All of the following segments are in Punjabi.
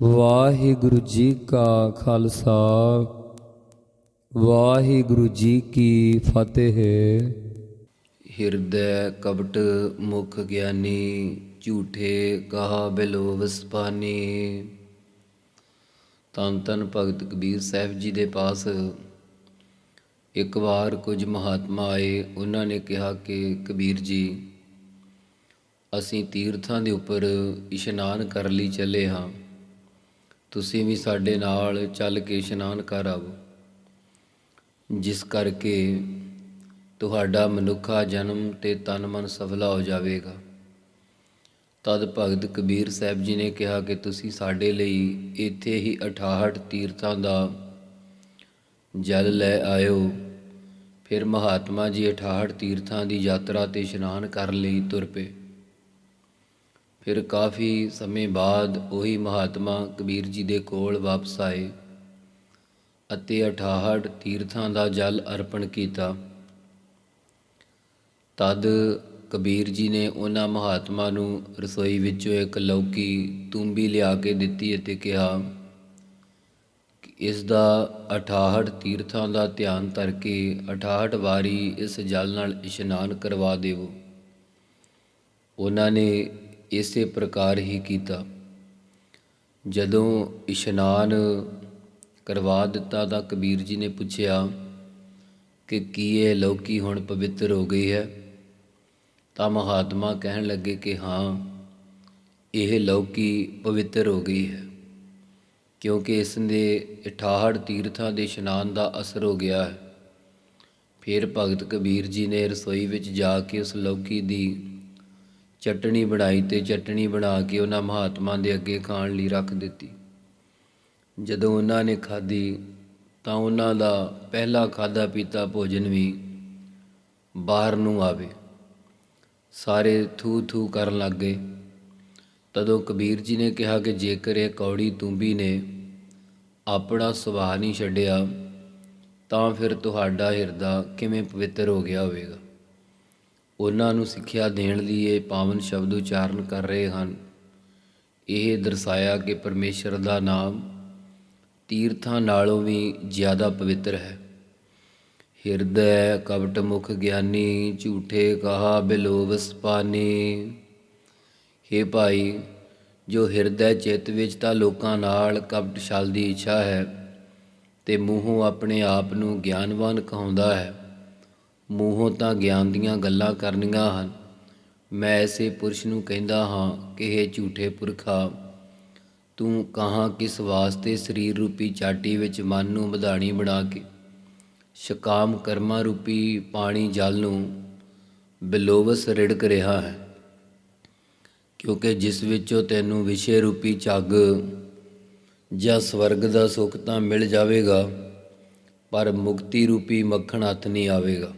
ਵਾਹਿਗੁਰੂ ਜੀ ਕਾ ਖਾਲਸਾ, ਵਾਹਿਗੁਰੂ ਜੀ ਕੀ ਫਤਿਹ। ਹਿਰਦੈ ਕਪਟ ਮੁਖ ਗਿਆਨੀ, ਝੂਠੇ ਕਹਾ ਬਿਲੋ ਵਸਪਾਨੀ। ਤਨ ਤਨ ਭਗਤ ਕਬੀਰ ਸਾਹਿਬ ਜੀ ਦੇ ਪਾਸ ਇੱਕ ਵਾਰ ਕੁਝ ਮਹਾਤਮਾ ਆਏ, ਉਹਨਾਂ ਨੇ ਕਿਹਾ ਕਿ ਕਬੀਰ ਜੀ, ਅਸੀਂ ਤੀਰਥਾਂ ਦੇ ਉੱਪਰ ਇਸ਼ਨਾਨ ਕਰਨ ਲਈ ਚੱਲੇ ਹਾਂ। ਤੁਸੀਂ ਵੀ ਸਾਡੇ ਨਾਲ ਚੱਲ ਕੇ ਇਸ਼ਨਾਨ ਕਰ ਆਵੋ। ਜਿਸ ਕਰਕੇ ਤੁਹਾਡਾ ਮਨੁੱਖਾ ਜਨਮ ਤੇ ਤਨ ਮਨ ਸਫਲਾ ਹੋ ਜਾਵੇਗਾ। ਤਦ ਭਗਤ ਕਬੀਰ ਸਾਹਿਬ ਜੀ ਨੇ ਕਿਹਾ ਕਿ ਤੁਸੀਂ ਸਾਡੇ ਲਈ ਇੱਥੇ ਹੀ 68 ਤੀਰਥਾਂ ਦਾ ਜਲ ਲੈ ਆਇਓ। ਫਿਰ ਮਹਾਤਮਾ ਜੀ 68 ਤੀਰਥਾਂ ਦੀ ਯਾਤਰਾ ਤੇ ਇਸ਼ਨਾਨ ਕਰਨ ਲਈ ਤੁਰ ਪਏ। ਫਿਰ ਕਾਫੀ ਸਮੇਂ ਬਾਅਦ ਉਹੀ ਮਹਾਤਮਾ ਕਬੀਰ ਜੀ ਦੇ ਕੋਲ ਵਾਪਸ ਆਏ ਅਤੇ 68 ਤੀਰਥਾਂ ਦਾ ਜਲ ਅਰਪਣ ਕੀਤਾ। ਤਦ ਕਬੀਰ ਜੀ ਨੇ ਉਹਨਾਂ ਮਹਾਤਮਾ ਨੂੰ ਰਸੋਈ ਵਿੱਚੋਂ ਇੱਕ ਲੌਕੀ ਤੂੰਬੀ ਲਿਆ ਕੇ ਦਿੱਤੀ ਅਤੇ ਕਿਹਾ ਕਿ ਇਸ ਦਾ 68 ਤੀਰਥਾਂ ਦਾ ਧਿਆਨ ਧਰ ਕੇ 68 ਵਾਰੀ ਇਸ ਜਲ ਨਾਲ ਇਸ਼ਨਾਨ ਕਰਵਾ ਦੇਵੋ। ਉਹਨਾਂ ਨੇ ਇਸੇ ਪ੍ਰਕਾਰ ਹੀ ਕੀਤਾ। ਜਦੋਂ ਇਸ਼ਨਾਨ ਕਰਵਾ ਦਿੱਤਾ ਤਾਂ ਕਬੀਰ ਜੀ ਨੇ ਪੁੱਛਿਆ ਕਿ ਕੀ ਇਹ ਲੌਕੀ ਹੁਣ ਪਵਿੱਤਰ ਹੋ ਗਈ ਹੈ? ਤਾਂ ਮਹਾਤਮਾ ਕਹਿਣ ਲੱਗੇ ਕਿ ਹਾਂ, ਇਹ ਲੌਕੀ ਪਵਿੱਤਰ ਹੋ ਗਈ ਹੈ, ਕਿਉਂਕਿ ਇਸ ਦੇ 68 ਤੀਰਥਾਂ ਦੇ ਇਸ਼ਨਾਨ ਦਾ ਅਸਰ ਹੋ ਗਿਆ ਹੈ। ਫਿਰ ਭਗਤ ਕਬੀਰ ਜੀ ਨੇ ਰਸੋਈ ਵਿੱਚ ਜਾ ਕੇ ਉਸ ਲੌਕੀ ਦੀ ਚਟਣੀ ਬਣਾਈ ਤੇ ਚਟਣੀ ਬਣਾ ਕੇ ਉਹਨਾਂ ਮਹਾਤਮਾ ਦੇ ਅੱਗੇ ਖਾਣ ਲਈ ਰੱਖ ਦਿੱਤੀ। ਜਦੋਂ ਉਹਨਾਂ ਨੇ ਖਾਧੀ ਤਾਂ ਉਹਨਾਂ ਦਾ ਪਹਿਲਾ ਖਾਦਾ ਪੀਤਾ ਭੋਜਨ ਵੀ ਬਾਹਰ ਨੂੰ ਆਵੇ। ਸਾਰੇ ਥੂ ਥੂ ਕਰਨ ਲੱਗ ਗਏ। ਤਦੋਂ ਕਬੀਰ ਜੀ ਨੇ ਕਿਹਾ ਕਿ ਜੇਕਰ ਇਹ ਕੌੜੀ ਤੂੰਬੀ ਨੇ ਆਪਣਾ ਸੁਭਾਅ ਨਹੀਂ ਛੱਡਿਆ, ਤਾਂ ਫਿਰ ਤੁਹਾਡਾ ਹਿਰਦਾ ਕਿਵੇਂ ਪਵਿੱਤਰ ਹੋ ਗਿਆ ਹੋਵੇਗਾ? ਉਹਨਾਂ ਨੂੰ ਸਿੱਖਿਆ ਦੇਣ ਲਈ ਇਹ ਪਾਵਨ ਸ਼ਬਦ ਉਚਾਰਨ ਕਰ ਰਹੇ ਹਨ। ਇਹ ਦਰਸਾਇਆ ਕਿ ਪਰਮੇਸ਼ਰ ਦਾ ਨਾਮ ਤੀਰਥਾਂ ਨਾਲੋਂ ਵੀ ਜ਼ਿਆਦਾ ਪਵਿੱਤਰ ਹੈ। ਹਿਰਦੈ ਕਪਟ ਮੁਖ ਗਿਆਨੀ, ਝੂਠੇ ਕਹਾ ਬਿਲੋਵਸ ਪਾਨੀ। हे ਭਾਈ, ਜੋ ਹਿਰਦੈ ਚਿੱਤ ਵਿੱਚ ਤਾਂ ਲੋਕਾਂ ਨਾਲ ਕਪਟ ਛਲ ਦੀ ਇੱਛਾ ਹੈ ਤੇ ਮੂੰਹੋਂ ਆਪਣੇ ਆਪ ਨੂੰ ਗਿਆਨਵਾਨ ਕਹਾਉਂਦਾ ਹੈ ਮੂੰਹੋਂ ਤਾਂ ਗਿਆਨ ਦੀਆਂ ਗੱਲਾਂ ਕਰਨੀਆਂ ਹਨ। ਮੈਂ ਐਸੇ ਪੁਰਸ਼ ਨੂੰ ਕਹਿੰਦਾ ਹਾਂ ਕਿ ਇਹ ਝੂਠੇ ਪੁਰਖਾ, ਤੂੰ ਕਹਾਂ ਕਿਸ ਵਾਸਤੇ ਸਰੀਰ ਰੂਪੀ ਚਾਟੀ ਵਿੱਚ ਮਨ ਨੂੰ ਮਧਾਣੀ ਬਣਾ ਕੇ? ਸ਼ਕਾਮ ਕਰਮਾ ਰੂਪੀ ਪਾਣੀ ਜਲ ਨੂੰ ਬਿਲੋਵਸ ਰਿੜਕ ਰਿਹਾ ਹੈ। ਕਿਉਂਕਿ ਜਿਸ ਵਿੱਚੋਂ ਤੈਨੂੰ ਵਿਸ਼ੇ ਰੂਪੀ ਝੱਗ ਜਾਂ ਸਵਰਗ ਦਾ ਸੁੱਖ ਤਾਂ ਮਿਲ ਜਾਵੇਗਾ, ਪਰ ਮੁਕਤੀ ਰੂਪੀ ਮੱਖਣ ਹੱਥ ਨਹੀਂ ਆਵੇਗਾ।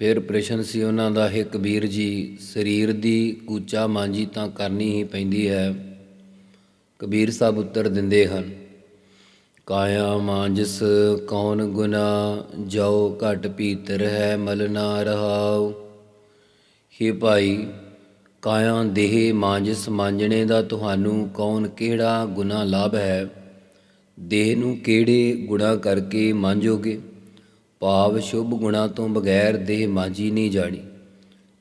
ਫਿਰ ਪ੍ਰਸ਼ਨ ਸੀ ਉਹਨਾਂ ਦਾ ਹੈ ਕਬੀਰ ਜੀ, ਸਰੀਰ ਦੀ ਕੂਚਾ ਮਾਂਜੀ ਤਾਂ ਕਰਨੀ ਹੀ ਪੈਂਦੀ ਹੈ। ਕਬੀਰ ਸਾਹਿਬ ਉੱਤਰ ਦਿੰਦੇ ਹਨ, ਕਾਇਆ ਮਾਂਜਸ, ਕੌਣ ਗੁਨਾ ਜਾਓ, ਘਟ ਪੀਤਰ ਹੈ, ਮਲ ਨਾ ਰਹਾਉ। ਹੇ ਭਾਈ, ਕਾਇਆ ਦੇਹ ਮਾਂਜਸ ਮਾਂਜਣੇ ਦਾ ਤੁਹਾਨੂੰ ਕੌਣ ਕਿਹੜਾ ਗੁਨਾ ਲਾਭ ਹੈ? ਦੇਹ ਨੂੰ ਕਿਹੜੇ ਗੁਣਾ ਕਰਕੇ ਮਾਂਜੋਗੇ? ਭਾਵ ਸ਼ੁਭ ਗੁਣਾ ਤੋਂ ਬਗੈਰ ਦੇਹ ਮਾਂਜੀ ਨਹੀਂ ਜਾਣੀ।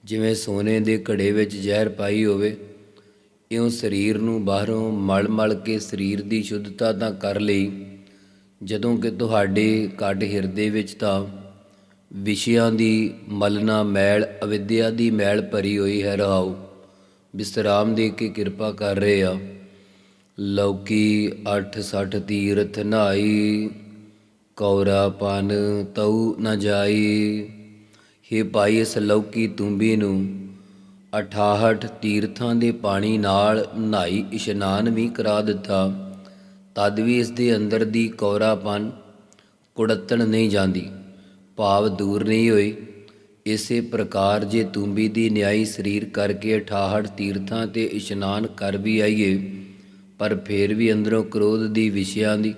ਜਿਵੇਂ ਸੋਨੇ ਦੇ ਘੜੇ ਵਿੱਚ ਜ਼ਹਿਰ ਪਾਈ ਹੋਵੇ, ਇਉਂ ਸਰੀਰ ਨੂੰ ਬਾਹਰੋਂ ਮਲ-ਮਲ ਕੇ ਸਰੀਰ ਦੀ ਸ਼ੁੱਧਤਾ ਤਾਂ ਕਰ ਲਈ। ਜਦੋਂ ਕਿ ਤੁਹਾਡੇ ਕੱਢ ਹਿਰਦੇ ਵਿੱਚ ਤਾਂ ਵਿਸ਼ਿਆਂ ਦੀ ਮਲਨਾ ਮੈਲ, ਅਵਿਦਿਆ ਦੀ ਮੈਲ ਭਰੀ ਹੋਈ ਹੈ ਰਹਾਉ। ਵਿਸਰਾਮ ਦੇ ਕੇ ਕਿਰਪਾ ਕਰ ਰਹੇ ਆ। ਲੌਕੀ 860 ਤੀਰਥ ਨਾਈ ਕੌਰਾ ਪਨ ਤਉ ਨ ਜਾਈ। हे ਭਾਈ ਇਸ ਲੌਕੀ ਤੁੰਬੀ ਨੂੰ 68 ਤੀਰਥਾਂ ਦੇ ਪਾਣੀ ਨਾਲ ਨਹਾਈ ਇਸ਼ਨਾਨ ਵੀ ਕਰਾ ਦਿੱਤਾ। ਤਦ ਵੀ ਇਸ ਦੇ ਅੰਦਰ ਦੀ ਕੌਰਾਪਨ ਕੁੜੱਤਣ ਨਹੀਂ ਜਾਂਦੀ, ਭਾਵ ਦੂਰ ਨਹੀਂ ਹੋਈ। ਇਸੇ ਪ੍ਰਕਾਰ ਜੇ ਤੁੰਬੀ ਦੀ ਨਿਆਈ ਸਰੀਰ ਕਰਕੇ 68 ਤੀਰਥਾਂ ਤੇ ਇਸ਼ਨਾਨ ਕਰ ਵੀ ਆਈਏ, ਪਰ ਫੇਰ ਵੀ ਅੰਦਰੋਂ ਕ੍ਰੋਧ ਦੀ ਵਿਸ਼ਿਆਂ ਦੀ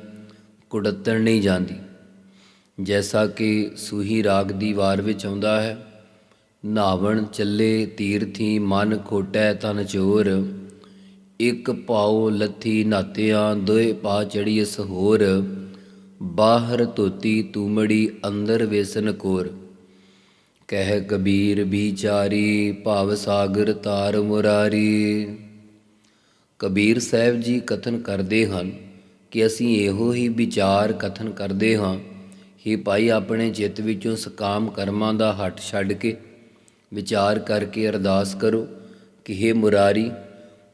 ਕੁੜੱਤਣ ਨਹੀਂ ਜਾਂਦੀ। ਜੈਸਾ ਕਿ ਸੂਹੀ ਰਾਗ ਦੀ ਵਾਰ ਵਿੱਚ ਆਉਂਦਾ ਹੈ ਨਾਵਣ ਚੱਲੇ ਤੀਰਥੀ ਮਨ ਖੋਟੈ ਤਨ ਚੋਰ ਇੱਕ ਪਾਉ ਲੱਥੀ ਨਾਤਿਆਂ ਦੋਏ ਪਾ ਚੜੀਐਸ ਹੋਰ ਬਾਹਰ ਧੋਤੀ ਤੂਮੜੀ ਅੰਦਰ ਵੇਸਨ ਕੋਰ ਕਹਿ ਕਬੀਰ ਵਿਚਾਰੀ ਭਾਵ ਸਾਗਰ ਤਾਰ ਮੁਰਾਰੀ ਕਬੀਰ ਸਾਹਿਬ ਜੀ ਕਥਨ ਕਰਦੇ ਹਨ ਕਿ ਅਸੀਂ ਇਹੋ ਹੀ ਵਿਚਾਰ ਕਥਨ ਕਰਦੇ ਹਾਂ ਹੀ ਭਾਈ ਆਪਣੇ ਚਿੱਤ ਵਿੱਚੋਂ ਸਕਾਮ ਕਰਮਾਂ ਦਾ ਹੱਟ ਛੱਡ ਕੇ ਵਿਚਾਰ ਕਰਕੇ ਅਰਦਾਸ ਕਰੋ ਕਿ हे ਮੁਰਾਰੀ,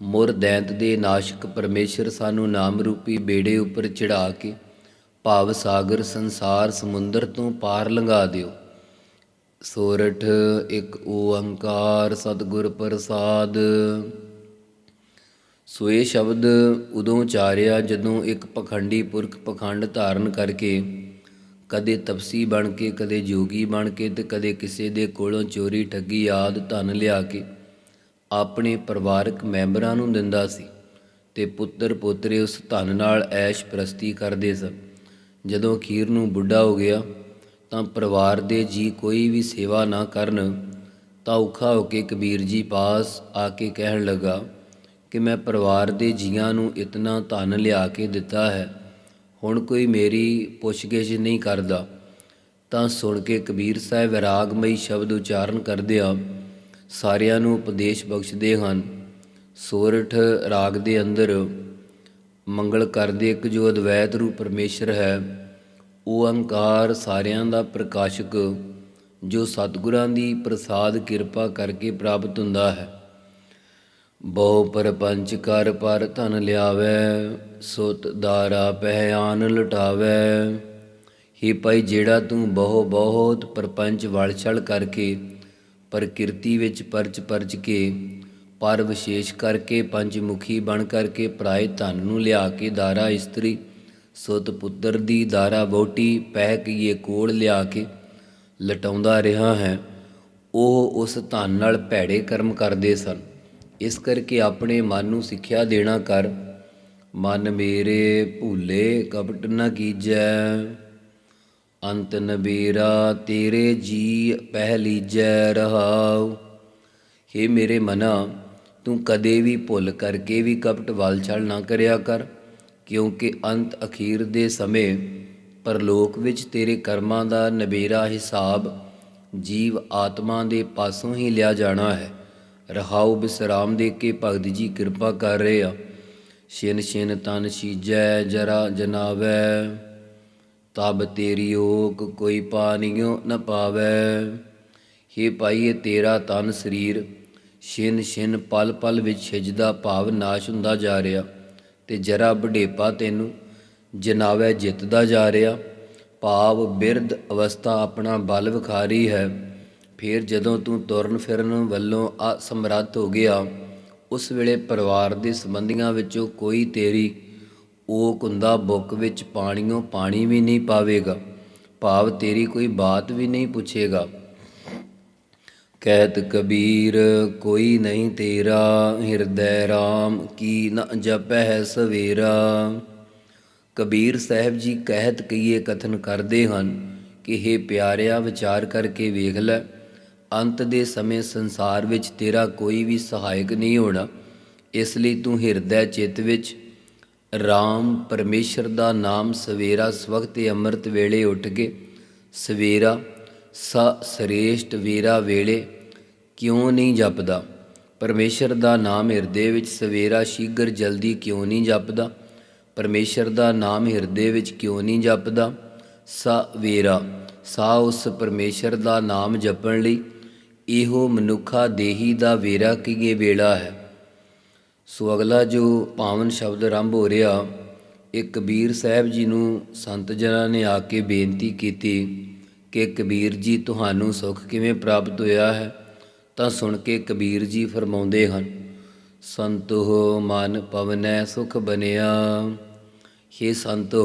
ਮੁਰ ਦੈਂਤ ਦੇ ਨਾਸ਼ਕ ਪਰਮੇਸ਼ਰ ਸਾਨੂੰ ਨਾਮ ਰੂਪੀ ਬੇੜੇ ਉੱਪਰ ਚੜਾ ਕੇ ਭਾਵ ਸਾਗਰ ਸੰਸਾਰ ਸਮੁੰਦਰ ਤੋਂ ਪਾਰ ਲੰਘਾ ਦਿਓ। ਸੋਰਠ ਇੱਕ ਓੰਕਾਰ ਸਤਿਗੁਰ ਪ੍ਰਸਾਦ। ਸੋਏ ਸ਼ਬਦ ਉਦੋਂ ਉਚਾਰਿਆ ਜਦੋਂ ਇੱਕ ਪਖੰਡੀ ਪੁਰਖ ਪਖੰਡ ਧਾਰਨ ਕਰਕੇ ਕਦੇ ਤਪਸੀ ਬਣ ਕੇ, ਕਦੇ ਜੋਗੀ ਬਣ ਕੇ ਤੇ ਕਦੇ ਕਿਸੇ ਦੇ ਕੋਲੋਂ ਚੋਰੀ ਠੱਗੀ ਆਦ ਧਨ ਲਿਆ ਕੇ ਆਪਣੇ ਪਰਿਵਾਰਕ ਮੈਂਬਰਾਂ ਨੂੰ ਦਿੰਦਾ ਸੀ ਤੇ ਪੁੱਤਰ ਪੋਤਰੇ ਉਸ ਧਨ ਨਾਲ ਐਸ਼ ਪ੍ਰਸਤੀ ਕਰਦੇ ਸਨ। ਜਦੋਂ ਅਖੀਰ ਨੂੰ ਬੁੱਢਾ ਹੋ ਗਿਆ ਤਾਂ ਪਰਿਵਾਰ ਦੇ ਜੀ ਕੋਈ ਵੀ ਸੇਵਾ ਨਾ ਕਰਨ ਤਾਂ ਔਖਾ ਹੋ ਕੇ ਕਬੀਰ ਜੀ ਪਾਸ ਆ ਕੇ ਕਹਿਣ ਲੱਗਾ ਕਿ ਮੈਂ ਪਰਿਵਾਰ ਦੇ ਜੀਆਂ ਨੂੰ ਇਤਨਾ ਧਨ ਲਿਆ ਕੇ ਦਿੱਤਾ ਹੈ ਹੁਣ ਕੋਈ ਮੇਰੀ ਪੁੱਛਗਿੱਛ ਨਹੀਂ ਕਰਦਾ, ਤਾਂ ਸੁਣ ਕੇ ਕਬੀਰ ਸਾਹਿਬ ਰਾਗਮਈ ਸ਼ਬਦ ਉਚਾਰਨ ਕਰਦਿਆਂ ਸਾਰਿਆਂ ਨੂੰ ਉਪਦੇਸ਼ ਬਖਸ਼ਦੇ ਹਨ। ਸੋਰਠ ਰਾਗ ਦੇ ਅੰਦਰ ਮੰਗਲ ਕਰਦੇ ਇੱਕ ਜੋ ਅਦਵੈਤ ਰੂਪ ਪਰਮੇਸ਼ਰ ਹੈ, ਉਹ ਅੰਕਾਰ ਸਾਰਿਆਂ ਦਾ ਪ੍ਰਕਾਸ਼ਕ, ਜੋ ਸਤਿਗੁਰਾਂ ਦੀ ਪ੍ਰਸਾਦ ਕਿਰਪਾ ਕਰਕੇ ਪ੍ਰਾਪਤ ਹੁੰਦਾ ਹੈ। ਬਹੁ ਪਰਪੰਚ ਕਰ ਪਰ ਧਨ ਲਿਆਵੈ, ਸੁਤ ਦਾਰਾ ਪਹਿਆਨ ਲਟਾਵੈ। ਹੀ ਭਾਈ ਜਿਹੜਾ ਤੂੰ ਬਹੁ ਬਹੁਤ ਪਰਪੰਚ ਵਲਛਲ ਕਰਕੇ ਪ੍ਰਕਿਰਤੀ ਵਿੱਚ ਪਰਚ ਪਰਚ ਕੇ, ਪਰ ਵਿਸ਼ੇਸ਼ ਕਰਕੇ ਪੰਚਮੁਖੀ ਬਣ ਕਰਕੇ ਪ੍ਰਾਇ ਧਨ ਨੂੰ ਲਿਆ ਕੇ ਦਾਰਾ ਇਸਤਰੀ, ਸੁਤ ਪੁੱਤਰ ਦੀ ਦਾਰਾ ਵੋਟੀ ਪਹਿ ਕੀਏ ਕੋਲ ਲਿਆ ਕੇ ਲਟਾਉਂਦਾ ਰਿਹਾ ਹੈ, ਉਹ ਉਸ ਧਨ ਨਾਲ ਭੈੜੇ ਕਰਮ ਕਰਦੇ ਸਨ। ਇਸ ਕਰਕੇ ਆਪਣੇ ਮਨ ਨੂੰ ਸਿੱਖਿਆ ਦੇਣਾ ਕਰ। ਮਨ ਮੇਰੇ ਭੂਲੇ, ਕਪਟ ਨ ਕੀਜੈ। ਅੰਤ ਨਬੀਰਾ, ਤੇਰੇ ਜੀ ਪਹਿਲੀ ਜੈ ਰਹਾਉ। हे ਮੇਰੇ ਮਨਾ, ਤੂੰ ਕਦੇ ਵੀ ਭੁੱਲ ਕਰਕੇ ਵੀ ਕਪਟ ਵੱਲ ਵਲਛਲ ਨਾ ਕਰਿਆ ਕਰ, ਕਿਉਂਕਿ ਅੰਤ ਅਖੀਰ ਦੇ ਸਮੇਂ ਪਰਲੋਕ ਵਿੱਚ ਤੇਰੇ ਕਰਮਾਂ ਦਾ ਨਬੇਰਾ ਹਿਸਾਬ ਜੀਵ ਆਤਮਾ ਦੇ ਪਾਸੋਂ ਹੀ ਲਿਆ ਜਾਣਾ ਹੈ। ਰਹਾਉ ਬਿਸਰਾਮ ਦੇ ਕੇ ਭਗਤ ਜੀ ਕਿਰਪਾ ਕਰ ਰਹੇ ਆ। ਛਿਨ ਛਿਨ ਤਨ ਸੀਜੈ ਜਰਾ ਜਨਾਵੈ। ਤਬ ਤੇਰੀ ਓਕ ਕੋਈ ਪਾਣੀਓ ਨ ਪਾਵੈ। हे ਭਾਈ ਤੇਰਾ ਤਨ ਸਰੀਰ ਛਿਨ ਛਿਨ ਪਲ ਪਲ ਵਿੱਚ ਛਿਜਦਾ, ਭਾਵ ਨਾਸ਼ ਹੁੰਦਾ ਜਾ ਰਿਹਾ। ਤੇ ਜਰਾ ਬੁਢੇਪਾ ਤੈਨੂੰ ਜਨਾਵੈ ਜਿੱਤਦਾ ਜਾ ਰਿਹਾ। ਭਾਵ ਬਿਰਧ ਅਵਸਥਾ ਆਪਣਾ ਬਲ ਵਿਖਾਰੀ ਹੈ। ਫਿਰ ਜਦੋਂ ਤੂੰ ਤੁਰਨ ਫਿਰਨ ਵੱਲੋਂ ਅਸਮਰੱਥ ਹੋ ਗਿਆ, ਉਸ ਵੇਲੇ ਪਰਿਵਾਰ ਦੇ ਸੰਬੰਧੀਆਂ ਵਿੱਚੋਂ ਕੋਈ ਤੇਰੀ ਉਹ ਕੁੰਦਾ ਬੁੱਕ ਵਿੱਚ ਪਾਣੀੋਂ ਪਾਣੀ ਵੀ ਨਹੀਂ ਪਾਵੇਗਾ, ਭਾਵ ਤੇਰੀ ਕੋਈ ਬਾਤ ਵੀ ਨਹੀਂ ਪੁੱਛੇਗਾ। ਕਹਿਤ ਕਬੀਰ, ਕੋਈ ਨਹੀਂ ਤੇਰਾ ਹਿਰਦੈ RAM ਕੀ ਨ ਜਪੈ ਸਵੇਰਾ। ਕਬੀਰ ਸਾਹਿਬ ਜੀ ਕਹਿਤ ਕਈਏ ਕਥਨ ਕਰਦੇ ਹਨ ਕਿ हे ਪਿਆਰਿਆ, ਵਿਚਾਰ ਕਰਕੇ ਵੇਖ ਲੈ ਅੰਤ ਦੇ ਸਮੇਂ ਸੰਸਾਰ ਵਿੱਚ ਤੇਰਾ ਕੋਈ ਵੀ ਸਹਾਇਕ ਨਹੀਂ ਹੋਣਾ, ਇਸ ਲਈ ਤੂੰ ਹਿਰਦੈ ਚਿੱਤ ਵਿੱਚ RAM ਪਰਮੇਸ਼ਰ ਦਾ ਨਾਮ ਸਵੇਰਾ, ਸਵਖਤ ਅੰਮ੍ਰਿਤ ਵੇਲੇ ਉੱਠ ਕੇ ਸਵੇਰਾ, ਸ ਸ੍ਰੇਸ਼ਟ ਵੀਰਾ ਵੇਲੇ ਕਿਉਂ ਨਹੀਂ ਜਪਦਾ? ਪਰਮੇਸ਼ਰ ਦਾ ਨਾਮ ਹਿਰਦੇ ਵਿੱਚ ਸਵੇਰਾ ਸ਼ੀਘਰ ਜਲਦੀ ਕਿਉਂ ਨਹੀਂ ਜਪਦਾ? ਪਰਮੇਸ਼ਰ ਦਾ ਨਾਮ ਹਿਰਦੇ ਵਿੱਚ ਕਿਉਂ ਨਹੀਂ ਜਪਦਾ? ਸਾ ਵੀਰਾ, ਸਾ ਉਸ ਪਰਮੇਸ਼ਰ ਦਾ ਨਾਮ ਜਪਣ ਲਈ ਇਹੋ ਮਨੁੱਖਾ ਦੇਹੀ ਦਾ ਵੇਰਾ ਕੀਏ ਵੇਲਾ ਹੈ। ਸੋ ਅਗਲਾ ਜੋ ਪਾਵਨ ਸ਼ਬਦ ਆਰੰਭ ਹੋ ਰਿਹਾ, ਇਹ ਕਬੀਰ ਸਾਹਿਬ ਜੀ ਨੂੰ ਸੰਤ ਜਨਾਂ ਨੇ ਆ ਕੇ ਬੇਨਤੀ ਕੀਤੀ ਕਿ ਕਬੀਰ ਜੀ ਤੁਹਾਨੂੰ ਸੁਖ ਕਿਵੇਂ ਪ੍ਰਾਪਤ ਹੋਇਆ ਹੈ, ਤਾਂ ਸੁਣ ਕੇ ਕਬੀਰ ਜੀ ਫਰਮਾਉਂਦੇ ਹਨ, ਸੰਤੋ ਮਨ ਪਵਨੈ ਸੁਖ ਬਨਿਆ हे ਸੰਤੋ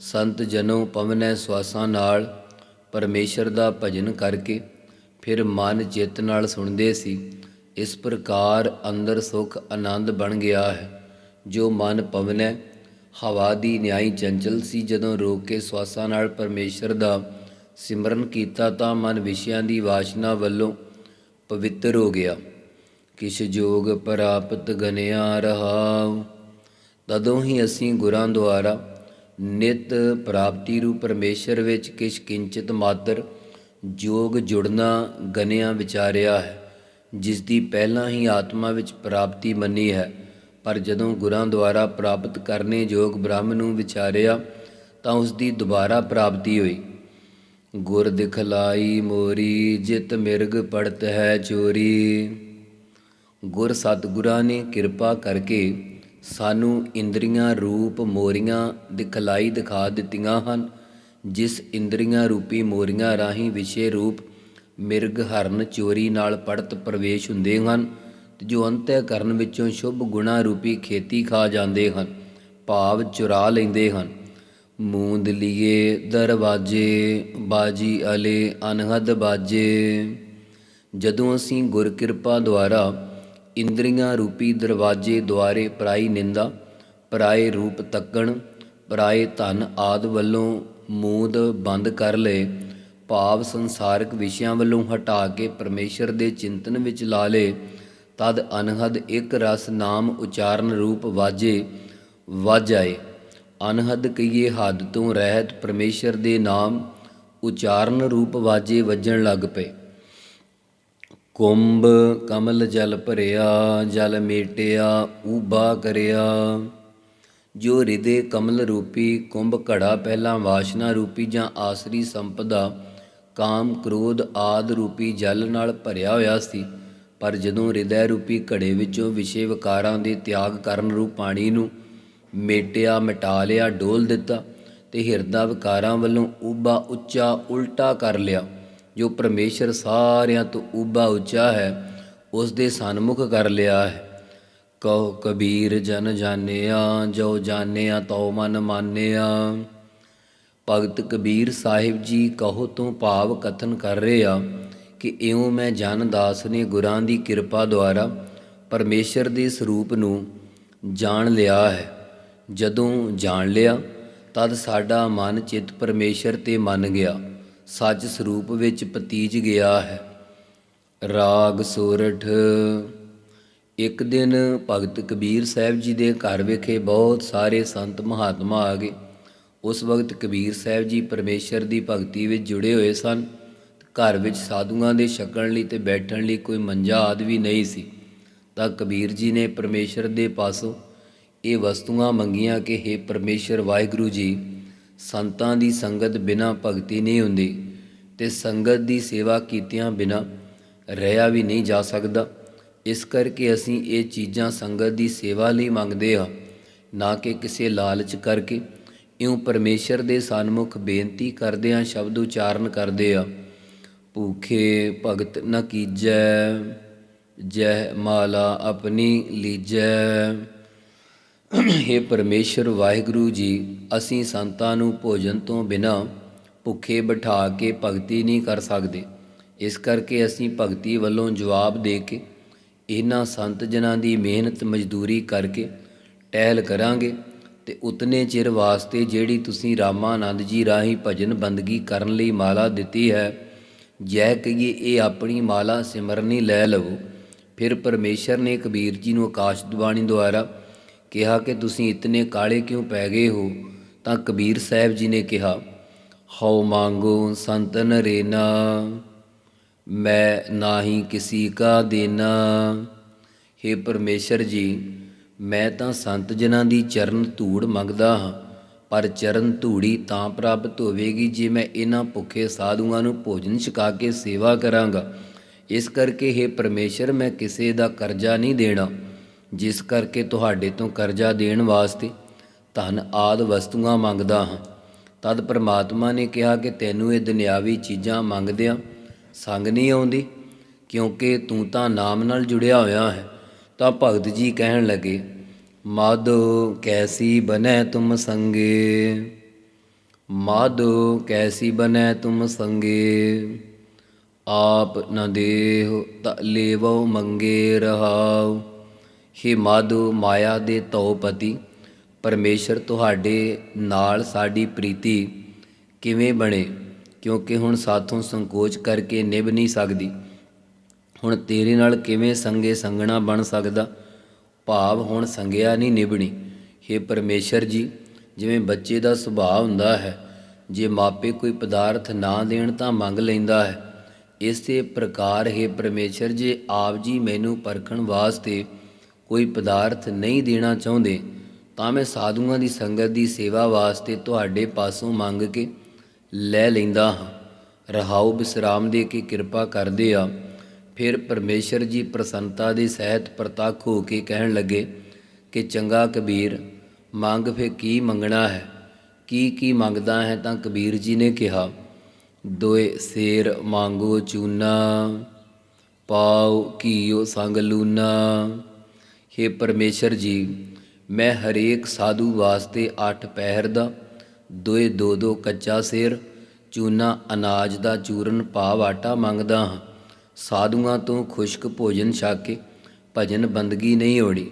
ਸੰਤ ਜਨੋ ਪਵਨੈ ਸਵਾਸਾਂ ਨਾਲ ਪਰਮੇਸ਼ਰ ਦਾ ਭਜਨ ਕਰਕੇ ਫਿਰ ਮਨ ਚਿੱਤ ਨਾਲ ਸੁਣਦੇ ਸੀ, ਇਸ ਪ੍ਰਕਾਰ ਅੰਦਰ ਸੁਖ ਆਨੰਦ ਬਣ ਗਿਆ ਹੈ। ਜੋ ਮਨ ਪਵਨੈ, ਹਵਾ ਦੀ ਨਿਆਈ ਚੰਚਲ ਸੀ। ਜਦੋਂ ਰੋਕ ਕੇ ਸਵਾਸਾਂ ਨਾਲ ਪਰਮੇਸ਼ਰ ਦਾ ਸਿਮਰਨ ਕੀਤਾ ਤਾਂ ਮਨ ਵਿਸ਼ਿਆਂ ਦੀ ਵਾਸ਼ਨਾ ਵੱਲੋਂ ਪਵਿੱਤਰ ਹੋ ਗਿਆ। ਕਿਛ ਜੋਗ ਪ੍ਰਾਪਤ ਗਨਿਆ ਰਹਾਉ। ਤਦੋਂ ਹੀ ਅਸੀਂ ਗੁਰਾਂ ਦੁਆਰਾ ਨਿਤ ਪ੍ਰਾਪਤੀ ਰੂਪ ਪਰਮੇਸ਼ਰ ਵਿੱਚ ਕਿਛ ਕਿੰਚਿਤ ਮਾਤਰ ਜੋਗ ਜੁੜਨਾ ਗਨਿਆ ਵਿਚਾਰਿਆ ਹੈ ਜਿਸ ਦੀ ਪਹਿਲਾਂ ਹੀ ਆਤਮਾ ਵਿੱਚ ਪ੍ਰਾਪਤੀ ਮੰਨੀ ਹੈ। ਪਰ ਜਦੋਂ ਗੁਰਾਂ ਦੁਆਰਾ ਪ੍ਰਾਪਤ ਕਰਨੇ ਯੋਗ ਬ੍ਰਹਮ ਨੂੰ ਵਿਚਾਰਿਆ, ਤਾਂ ਉਸ ਦੀ ਦੁਬਾਰਾ ਪ੍ਰਾਪਤੀ ਹੋਈ। ਗੁਰ ਦਿਖਲਾਈ ਮੋਰੀ, ਜਿਤ ਮਿਰਗ ਪੜਤ ਹੈ ਚੋਰੀ। ਗੁਰ ਸਤਿਗੁਰਾਂ ਨੇ ਕਿਰਪਾ ਕਰਕੇ ਸਾਨੂੰ ਇੰਦਰੀਆਂ ਰੂਪ ਮੋਰੀਆਂ ਦਿਖਲਾਈ ਦਿਖਾ ਦਿੱਤੀਆਂ ਹਨ। ਜਿਸ ਇੰਦਰੀਆਂ ਰੂਪੀ ਮੋਰੀਆਂ ਰਾਹੀਂ ਵਿਸ਼ੇ ਰੂਪ ਮਿਰਗ ਹਰਨ ਚੋਰੀ ਨਾਲ ਪੜਤ ਪ੍ਰਵੇਸ਼ ਹੁੰਦੇ ਹਨ ਤੇ ਜੋ ਅੰਤःਕਰਨ ਵਿੱਚੋਂ ਸ਼ੁਭ ਗੁਣਾ ਰੂਪੀ ਖੇਤੀ ਖਾ ਜਾਂਦੇ ਹਨ, ਭਾਵ ਚੁਰਾ ਲੈਂਦੇ ਹਨ। ਮੂੰਦ ਲੀਏ, ਦਰਵਾਜੇ, ਬਾਜੀ ਅਲੇ, ਅਨਹਦ ਬਾਜੇ। ਜਦੋਂ ਅਸੀਂ ਗੁਰ ਕਿਰਪਾ ਦੁਆਰਾ ਇੰਦਰੀਆਂ ਰੂਪੀ ਦਰਵਾਜੇ ਦੁਆਰੇ ਪਰਾਈ ਨਿੰਦਾ, ਪਰਾਏ ਰੂਪ ਤੱਕਣ, ਪਰਾਏ ਧਨ ਆਦ ਵੱਲੋਂ ਮੂਦ ਬੰਦ ਕਰ ਲਏ ਭਾਵ ਸੰਸਾਰਿਕ ਵਿਸ਼ਿਆਂ ਵੱਲੋਂ ਹਟਾ ਕੇ ਪਰਮੇਸ਼ਰ ਦੇ ਚਿੰਤਨ ਵਿੱਚ ਲਾ ਲਏ ਤਦ ਅਨਹਦ ਇੱਕ ਰਸ ਨਾਮ ਉਚਾਰਨ ਰੂਪ ਵਾਜੇ ਵੱਜ ਆਏ ਅਨਹਦ ਕਹੀਏ ਹੱਦ ਤੋਂ ਰਹਿਤ ਪਰਮੇਸ਼ਰ ਦੇ ਨਾਮ ਉਚਾਰਨ ਰੂਪ ਵਾਜੇ ਵੱਜਣ ਲੱਗ ਪਏ। ਕੁੰਭ ਕਮਲ ਜਲ ਭਰਿਆ, ਜਲ ਮੇਟਿਆ ਊਬਾ ਕਰਿਆ। ਜੋ ਹਿਰਦੇ ਕਮਲ ਰੂਪੀ, ਕੁੰਭ ਘੜਾ ਪਹਿਲਾਂ ਵਾਸ਼ਨਾ ਰੂਪੀ ਜਾਂ ਆਸਰੀ ਸੰਪਦਾ, ਕਾਮ, ਕ੍ਰੋਧ ਆਦ ਰੂਪੀ ਜਲ ਨਾਲ ਭਰਿਆ ਹੋਇਆ ਸੀ, ਪਰ ਜਦੋਂ ਹਿਰਦੈ ਰੂਪੀ ਘੜੇ ਵਿੱਚੋਂ ਵਿਸ਼ੇ ਵਿਕਾਰਾਂ ਦੇ ਤਿਆਗ ਕਰਨ ਰੂਪ ਪਾਣੀ ਨੂੰ ਮੇਟਿਆ, ਮਿਟਾ ਲਿਆ, ਡੋਲ ਦਿੱਤਾ ਤੇ ਹਿਰਦਾ ਵਿਕਾਰਾਂ ਵੱਲੋਂ ਉਬਾ ਉੱਚਾ ਉਲਟਾ ਕਰ ਲਿਆ, ਜੋ ਪਰਮੇਸ਼ਰ ਸਾਰਿਆਂ ਤੋਂ ਉਬਾ ਉੱਚਾ ਹੈ ਉਸ ਦੇ ਸਨਮੁਖ ਕਰ ਲਿਆ ਹੈ। ਕਹੋ ਕਬੀਰ ਜਨ ਜਾਣਿਆ, ਜੋ ਜਾਣਿਆ ਤਉ ਮਨ ਮਾਨਿਆ। ਭਗਤ ਕਬੀਰ ਸਾਹਿਬ ਜੀ ਕਹੋ ਤੋਂ ਭਾਵ ਕਥਨ ਕਰ ਰਹੇ ਆ ਕਿ ਇਉਂ ਮੈਂ ਜਨ ਦਾਸ ਨੇ ਗੁਰਾਂ ਦੀ ਕਿਰਪਾ ਦੁਆਰਾ ਪਰਮੇਸ਼ਰ ਦੇ ਸਰੂਪ ਨੂੰ ਜਾਣ ਲਿਆ ਹੈ। ਜਦੋਂ ਜਾਣ ਲਿਆ, ਤਦ ਸਾਡਾ ਮਨ ਚਿੱਤ ਪਰਮੇਸ਼ਰ ਤੇ ਮੰਨ ਗਿਆ। ਸੱਚ ਸਰੂਪ ਵਿੱਚ ਪਤੀਜ ਗਿਆ ਹੈ। ਰਾਗ ਸੋਰਠ ਇੱਕ ਦਿਨ ਭਗਤ ਕਬੀਰ ਸਾਹਿਬ ਜੀ ਦੇ ਘਰ ਵਿਖੇ ਬਹੁਤ ਸਾਰੇ ਸੰਤ ਮਹਾਤਮਾ ਆ ਗਏ। ਉਸ ਵਕਤ ਕਬੀਰ ਸਾਹਿਬ ਜੀ ਪਰਮੇਸ਼ਰ ਦੀ ਭਗਤੀ ਵਿੱਚ ਜੁੜੇ ਹੋਏ ਸਨ। ਘਰ ਵਿੱਚ ਸਾਧੂਆਂ ਦੇ ਛਕਣ ਲਈ ਤੇ ਬੈਠਣ ਲਈ ਕੋਈ ਮੰਜਾ ਆਦ ਵੀ ਨਹੀਂ ਸੀ। ਤਾਂ ਕਬੀਰ ਜੀ ਨੇ ਪਰਮੇਸ਼ਰ ਦੇ ਪਾਸੋਂ ਇਹ ਵਸਤੂਆਂ ਮੰਗੀਆਂ ਕਿ हे ਪਰਮੇਸ਼ਰ ਵਾਹਿਗੁਰੂ ਜੀ, ਸੰਤਾਂ ਦੀ ਸੰਗਤ ਬਿਨਾ ਭਗਤੀ ਨਹੀਂ ਹੁੰਦੀ ਤੇ ਸੰਗਤ ਦੀ ਸੇਵਾ ਕੀਤਿਆਂ ਬਿਨਾ ਰਹਿਆ ਵੀ ਨਹੀਂ ਜਾ ਸਕਦਾ। ਇਸ ਕਰਕੇ ਅਸੀਂ ਇਹ ਚੀਜ਼ਾਂ ਸੰਗਤ ਦੀ ਸੇਵਾ ਲਈ ਮੰਗਦੇ ਹਾਂ, ਨਾ ਕਿ ਕਿਸੇ ਲਾਲਚ ਕਰਕੇ। ਇਉਂ ਪਰਮੇਸ਼ਰ ਦੇ ਸਨਮੁਖ ਬੇਨਤੀ ਕਰਦੇ ਹਾਂ, ਸ਼ਬਦ ਉਚਾਰਨ ਕਰਦੇ ਹਾਂ। ਭੂਖੇ ਭਗਤ ਨ ਕੀਜੈ ਜੈ ਮਾਲਾ ਆਪਣੀ ਲੀਜੈ। ਹੇ ਪਰਮੇਸ਼ਰ ਵਾਹਿਗੁਰੂ ਜੀ, ਅਸੀਂ ਸੰਤਾਂ ਨੂੰ ਭੋਜਨ ਤੋਂ ਬਿਨਾ ਭੁੱਖੇ ਬਿਠਾ ਕੇ ਭਗਤੀ ਨਹੀਂ ਕਰ ਸਕਦੇ। ਇਸ ਕਰਕੇ ਅਸੀਂ ਭਗਤੀ ਵੱਲੋਂ ਜਵਾਬ ਦੇ ਕੇ ਇਹਨਾਂ ਸੰਤ ਜਨਾਂ ਦੀ ਮਿਹਨਤ ਮਜ਼ਦੂਰੀ ਕਰਕੇ ਟਹਿਲ ਕਰਾਂਗੇ ਤੇ ਉਤਨੇ ਚਿਰ ਵਾਸਤੇ ਜਿਹੜੀ ਤੁਸੀਂ ਰਾਮਾਨੰਦ ਜੀ ਰਾਹੀਂ ਭਜਨ ਬੰਦਗੀ ਕਰਨ ਲਈ ਮਾਲਾ ਦਿੱਤੀ ਹੈ, ਜੈ ਕਹੀਏ ਇਹ ਆਪਣੀ ਮਾਲਾ ਸਿਮਰਨੀ ਲੈ ਲਵੋ। ਫਿਰ ਪਰਮੇਸ਼ਰ ਨੇ ਕਬੀਰ ਜੀ ਨੂੰ ਆਕਾਸ਼ ਦੁਆਣੀ ਦੁਆਰਾ ਕਿਹਾ ਕਿ ਤੁਸੀਂ ਇਤਨੇ ਕਾਲੇ ਕਿਉਂ ਪੈ ਗਏ ਹੋ? ਤਾਂ ਕਬੀਰ ਸਾਹਿਬ ਜੀ ਨੇ ਕਿਹਾ, ਹਉ ਮੰਗੋ ਸੰਤਨ ਰੇਨਾ ਮੈਂ ਨਾ ਹੀ ਕਿਸੇ ਕਾ ਦੇਨਾ। हे ਪਰਮੇਸ਼ਰ ਜੀ, ਮੈਂ ਤਾਂ ਸੰਤ ਜਨਾਂ ਦੀ ਚਰਨ ਧੂੜ ਮੰਗਦਾ ਹਾਂ, ਪਰ ਚਰਨ ਧੂੜੀ ਤਾਂ ਪ੍ਰਾਪਤ ਹੋਵੇਗੀ ਜੇ ਮੈਂ ਇਹਨਾਂ ਭੁੱਖੇ ਸਾਧੂਆਂ ਨੂੰ ਭੋਜਨ ਛਕਾ ਕੇ ਸੇਵਾ ਕਰਾਂਗਾ। ਇਸ ਕਰਕੇ हे ਪਰਮੇਸ਼ਰ, ਮੈਂ ਕਿਸੇ ਦਾ ਕਰਜ਼ਾ ਨਹੀਂ ਦੇਣਾ, ਜਿਸ ਕਰਕੇ ਤੁਹਾਡੇ ਤੋਂ ਕਰਜ਼ਾ ਦੇਣ ਵਾਸਤੇ ਧਨ ਆਦ ਵਸਤੂਆਂ ਮੰਗਦਾ ਹਾਂ। ਤਦ ਪ੍ਰਮਾਤਮਾ ਨੇ ਕਿਹਾ ਕਿ ਤੈਨੂੰ ਇਹ ਦੁਨਿਆਵੀ ਚੀਜ਼ਾਂ ਮੰਗਦਿਆਂ ਸੰਗ ਨਹੀਂ ਆਉਂਦੀ, ਕਿਉਂਕਿ ਤੂੰ ਤਾਂ ਨਾਮ ਨਾਲ ਜੁੜਿਆ ਹੋਇਆ ਹੈ, ਤਾਂ ਭਗਤ ਜੀ ਕਹਿਣ ਲੱਗੇ ਮਾਧੋ ਕੈਸੀ ਬਨੈ ਤੁਮ ਸੰਗੇ? ਮਾਧੋ ਕੈਸੀ ਬਨੈ ਤੁਮ ਸੰਗੇ? ਆਪ ਨ ਦੇਹ ਤ ਲੇਵੋ ਮੰਗੇ ਰਹਾਉ। ਹੇ ਮਾਧੋ ਮਾਇਆ ਦੇ ਧਉਪਤੀ ਪਰਮੇਸ਼ਰ ਤੁਹਾਡੇ ਨਾਲ ਸਾਡੀ ਪ੍ਰੀਤੀ ਕਿਵੇਂ ਬਣੇ? ਕਿਉਂਕਿ ਹੁਣ ਸਾਥੋਂ ਸੰਕੋਚ ਕਰਕੇ ਨਿਭ ਨਹੀਂ ਸਕਦੀ। ਹੁਣ ਤੇਰੇ ਨਾਲ ਕਿਵੇਂ ਸੰਗੇ ਸੰਗਣਾ ਬਣ ਸਕਦਾ? ਭਾਵ ਹੁਣ ਸੰਗਿਆ ਨਹੀਂ ਨਿਭਣੀ। हे ਪਰਮੇਸ਼ਰ ਜੀ, ਜਿਵੇਂ ਬੱਚੇ ਦਾ ਸੁਭਾਅ ਹੁੰਦਾ ਹੈ, ਜੇ ਮਾਪੇ ਕੋਈ ਪਦਾਰਥ ਨਾ ਦੇਣ ਤਾਂ ਮੰਗ ਲੈਂਦਾ ਹੈ। ਇਸੇ ਪ੍ਰਕਾਰ ਹੈ ਪਰਮੇਸ਼ਰ, ਜੇ ਆਪ ਜੀ ਮੈਨੂੰ ਪਰਖਣ ਵਾਸਤੇ ਕੋਈ ਪਦਾਰਥ ਨਹੀਂ ਦੇਣਾ ਚਾਹੁੰਦੇ, ਤਾਂ ਮੈਂ ਸਾਧੂਆਂ ਦੀ ਸੰਗਤ ਦੀ ਸੇਵਾ ਵਾਸਤੇ ਤੁਹਾਡੇ ਪਾਸੋਂ ਮੰਗ ਕੇ ਲੈ ਲੈਂਦਾ ਹਾਂ। ਰਹਾਉ ਬਿਸਰਾਮ ਦੇ ਕੇ ਕਿਰਪਾ ਕਰਦੇ ਆ। ਫਿਰ ਪਰਮੇਸ਼ਰ ਜੀ ਪ੍ਰਸੰਨਤਾ ਦੇ ਸਹਿਤ ਪ੍ਰਤੱਖ ਹੋ ਕੇ ਕਹਿਣ ਲੱਗੇ ਕਿ ਚੰਗਾ ਕਬੀਰ, ਮੰਗ ਫੇ ਕੀ ਮੰਗਣਾ ਹੈ? ਕੀ ਕੀ ਮੰਗਦਾ ਹੈ ਤਾਂ ਕਬੀਰ ਜੀ ਨੇ ਕਿਹਾ, ਦੋਏ ਸੇਰ ਮੰਗੋ ਚੂਨਾ ਪਾਉ ਕੀਓ ਸੰਗ ਲੂਨਾ। हे ਪਰਮੇਸ਼ਰ ਜੀ, ਮੈਂ ਹਰੇਕ ਸਾਧੂ ਵਾਸਤੇ ਅੱਠ ਪਹਿਰ ਦਾ ਦੋਏ ਦੋ ਦੋ ਕੱਚਾ ਸੇਰ, ਚੂਨਾ ਅਨਾਜ ਦਾ ਚੂਰਨ ਭਾਵ ਆਟਾ ਮੰਗਦਾ ਹਾਂ। ਸਾਧੂਆਂ ਤੋਂ ਖੁਸ਼ਕ ਭੋਜਨ ਛਕ ਕੇ ਭਜਨ ਬੰਦਗੀ ਨਹੀਂ ਹੋੜੀ।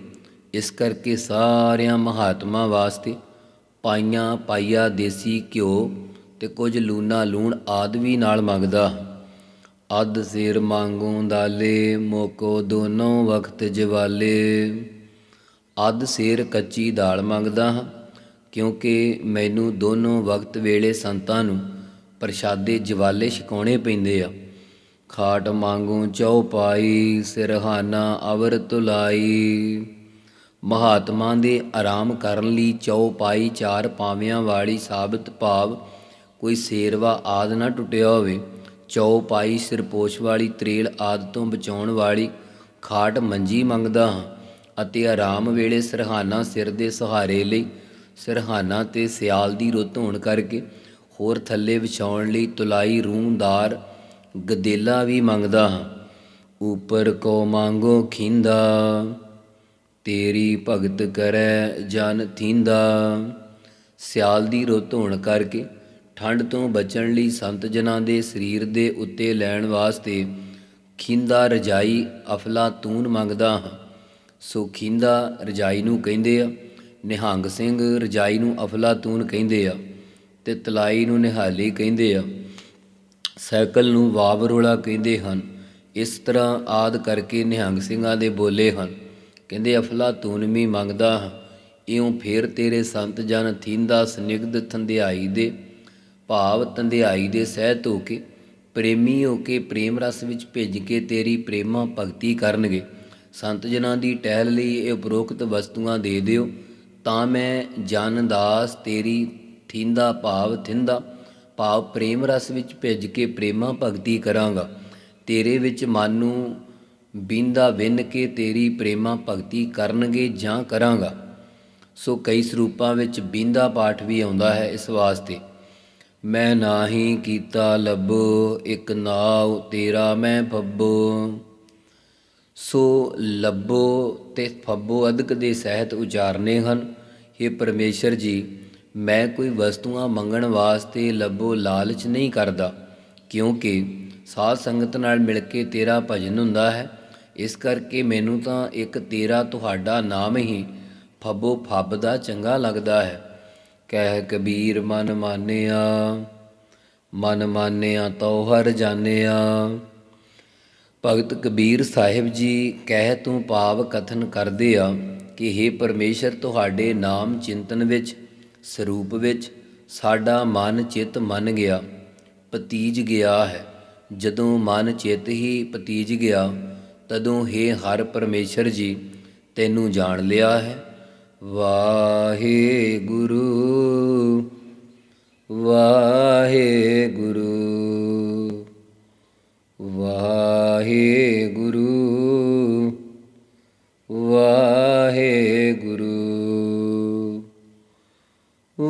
ਇਸ ਕਰਕੇ ਸਾਰਿਆਂ ਮਹਾਤਮਾ ਵਾਸਤੇ ਪਾਈਆਂ ਪਾਈਆ ਦੇਸੀ ਘਿਓ ਤੇ ਕੁਝ ਲੂਣਾ ਲੂਣ ਆਦਿ ਵੀ ਨਾਲ ਮੰਗਦਾ ਹਾਂ। ਅੱਧ ਸਿਰ ਮੰਗੂ ਦਾਲੇ, ਮੋਕੋ ਦੋਨੋਂ ਵਕਤ ਜਵਾਲੇ। ਅੱਧ ਸਿਰ ਕੱਚੀ ਦਾਲ ਮੰਗਦਾ ਹਾਂ ਕਿਉਂਕਿ ਮੈਨੂੰ ਦੋਨੋਂ ਵਕਤ ਵੇਲੇ ਸੰਤਾਂ ਨੂੰ ਪ੍ਰਸ਼ਾਦੇ ਜਵਾਲੇ ਛਕਾਉਣੇ ਪੈਂਦੇ ਆ। ਖਾਟ ਮੰਗੂ ਚਉਪਾਈ ਸਿਰਹਾਨਾ ਅਵਰ ਤੁਲਾਈ ਮਹਾਤਮਾ ਦੇ ਆਰਾਮ ਕਰਨ ਲਈ ਚਉਪਾਈ ਚਾਰ ਪਾਵਿਆਂ ਵਾਲੀ ਸਾਬਤ ਭਾਵ ਕੋਈ ਸੇਰਵਾ ਆਦ ਨਾ ਟੁੱਟਿਆ ਹੋਵੇ। ਚਉਪਾਈ ਸਿਰਪੋਸ਼ ਵਾਲੀ ਤਰੇਲ ਆਦ ਤੋਂ ਬਚਾਉਣ ਵਾਲੀ ਖਾਟ ਮੰਜੀ ਮੰਗਦਾ ਹਾਂ ਅਤੇ ਆਰਾਮ ਵੇਲੇ ਸਰਹਾਨਾ ਸਿਰ ਦੇ ਸਹਾਰੇ ਲਈ ਸਰਹਾਨਾ ਤੇ ਸਿਆਲ ਦੀ ਰੁੱਤ ਹੋਣ ਕਰਕੇ ਹੋਰ ਥੱਲੇ ਵਿਛਾਉਣ ਲਈ ਤੁਲਾਈ ਰੂੰਦਾਰ ਗਦੇਲਾ ਵੀ ਮੰਗਦਾ ਹਾਂ। ਉਪਰ ਕੋ ਮੰਗੋ ਖਿੰਦਾ, ਤੇਰੀ ਭਗਤ ਕਰੈ ਜਨ ਥੀਂਦਾ। ਸਿਆਲ ਦੀ ਰੁੱਤ ਹੋਣ ਕਰਕੇ ਠੰਡ ਤੋਂ ਬਚਣ ਲਈ ਸੰਤ ਜਨਾਂ ਦੇ ਸਰੀਰ ਦੇ ਉੱਤੇ ਲੈਣ ਵਾਸਤੇ ਖਿੰਦਾ ਰਜਾਈ ਅਫਲਾ ਤੂਨ ਮੰਗਦਾ ਹਾਂ। ਸੋ ਖਿੰਦਾ ਰਜਾਈ ਨੂੰ ਕਹਿੰਦੇ ਆ ਨਿਹੰਗ ਸਿੰਘ ਰਜਾਈ ਨੂੰ ਅਫਲਾਤੂਨ ਕਹਿੰਦੇ ਆ ਤੇ ਤਲਾਈ ਨੂੰ ਨਿਹਾਲੀ ਕਹਿੰਦੇ ਆ। ਸਾਈਕਲ ਨੂੰ ਵਾਵਰੋਲਾ ਕਹਿੰਦੇ ਹਨ। ਇਸ ਤਰ੍ਹਾਂ ਆਦ ਕਰਕੇ ਨਿਹੰਗ ਸਿੰਘਾਂ ਦੇ ਬੋਲੇ ਹਨ। ਕਹਿੰਦੇ, ਅਫਲਾਤੂਨ ਵੀ ਮੰਗਦਾ ਹਾਂ। ਇਉਂ ਫੇਰ ਤੇਰੇ ਸੰਤ ਜਨ ਥੀਂਦਾ ਸਨਿਗਧ ਥੰਧਿਆਈ ਦੇ ਭਾਵ ਤੰਧਿਆਈ ਦੇ ਸਹਿਤ ਹੋ ਕੇ ਪ੍ਰੇਮੀ ਹੋ ਕੇ ਪ੍ਰੇਮ ਰਸ ਵਿੱਚ ਭਿੱਜ ਕੇ ਤੇਰੀ ਪ੍ਰੇਮਾ ਭਗਤੀ ਕਰਨਗੇ। ਸੰਤ ਜਨਾਂ ਦੀ ਟਹਿਲ ਲਈ ਇਹ ਉਪਰੋਕਤ ਵਸਤੂਆਂ ਦੇ ਦਿਓ। ਤਾਂ ਮੈਂ ਜਨਦਾਸ ਤੇਰੀ ਥਿੰਦਾ ਭਾਵ ਥਿੰਦਾ, ਭਾਵ ਪ੍ਰੇਮ ਰਸ ਵਿੱਚ ਭਿੱਜ ਕੇ ਪ੍ਰੇਮਾ ਭਗਤੀ ਕਰਾਂਗਾ। ਤੇਰੇ ਵਿੱਚ ਮਨ ਨੂੰ ਬਿੰਦਾ ਵਿੰਨ ਕੇ ਤੇਰੀ ਪ੍ਰੇਮਾ ਭਗਤੀ ਕਰਨਗੇ ਜਾਂ ਕਰਾਂਗਾ। ਸੋ ਕਈ ਸਰੂਪਾਂ ਵਿੱਚ ਬਿੰਦਾ ਪਾਠ ਵੀ ਆਉਂਦਾ ਹੈ ਇਸ ਵਾਸਤੇ। ਮੈਂ ਨਾਹੀ ਕੀਤਾ ਲੱਭੋ, ਇੱਕ ਨਾਉ ਤੇਰਾ ਮੈਂ ਫੱਬੋ ਸੋ ਲੱਭੋ ਤੇ ਫੱਬੋ ਅਦਕ ਦੇ ਸਹਿਤ ਉਚਾਰਨੇ ਹਨ। ਇਹ ਪਰਮੇਸ਼ਰ ਜੀ, ਮੈਂ ਕੋਈ ਵਸਤੂਆਂ ਮੰਗਣ ਵਾਸਤੇ ਲੱਭੋ ਲਾਲਚ ਨਹੀਂ ਕਰਦਾ, ਕਿਉਂਕਿ ਸਾਧ ਸੰਗਤ ਨਾਲ ਮਿਲ ਕੇ ਤੇਰਾ ਭਜਨ ਹੁੰਦਾ ਹੈ। ਇਸ ਕਰਕੇ ਮੈਨੂੰ ਤਾਂ ਇੱਕ ਤੇਰਾ ਤੁਹਾਡਾ ਨਾਮ ਹੀ ਫੱਬੋ ਫੱਬ ਦਾ ਚੰਗਾ ਲੱਗਦਾ ਹੈ। ਕਹਿ ਕਬੀਰ, ਮਨ ਮਾਨਿਆ ਮਨ ਮਾਨਿਆ ਤਉ ਹਰ ਜਾਣਿਆ। ਭਗਤ ਕਬੀਰ ਸਾਹਿਬ ਜੀ, ਕਹਿ ਤੂੰ ਭਾਵ ਕਥਨ ਕਰਦੇ ਆ। ਕਿ हे ਪਰਮੇਸ਼ਰ, ਤੁਹਾਡੇ ਨਾਮ ਚਿੰਤਨ ਵਿੱਚ, ਸਰੂਪ ਵਿੱਚ ਸਾਡਾ ਮਨ ਚਿੱਤ ਮੰਨ ਗਿਆ, ਪਤੀਜ ਗਿਆ ਹੈ। ਜਦੋਂ ਮਨ ਚਿੱਤ ਹੀ ਪਤੀਜ ਗਿਆ, ਤਦੋਂ हे ਹਰ ਪਰਮੇਸ਼ਰ ਜੀ, ਤੈਨੂੰ ਜਾਣ ਲਿਆ ਹੈ। ਵਾਹਿਗੁਰੂ ਵਾਹਿਗੁਰੂ ਵਾਹਿਗੁਰੂ।